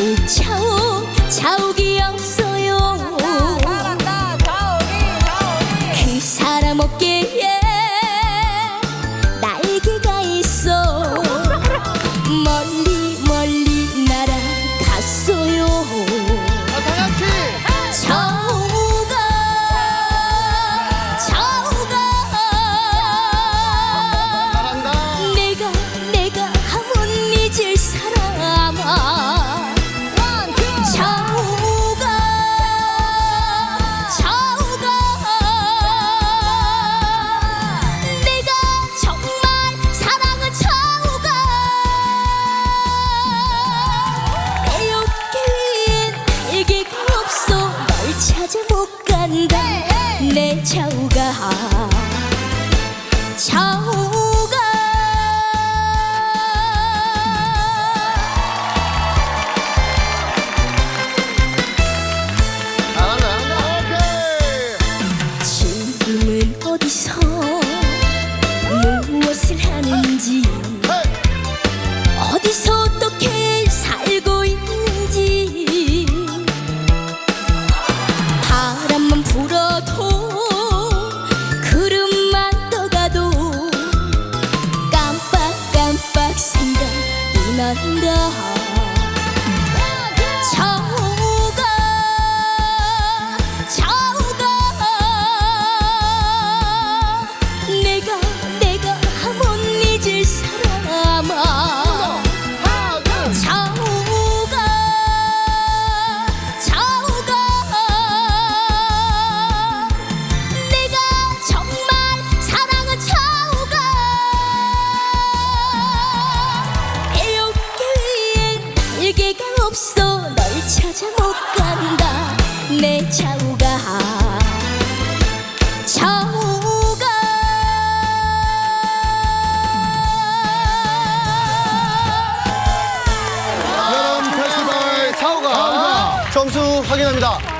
차우 차우 차우기 없어 좌우가. 지금은 어디서 무엇을 하는지. 어디서 어 真的。 없어. 널 찾아 못 간다. 내 좌우가 좌우가 여름 페스티벌 차우가. 점수 확인합니다.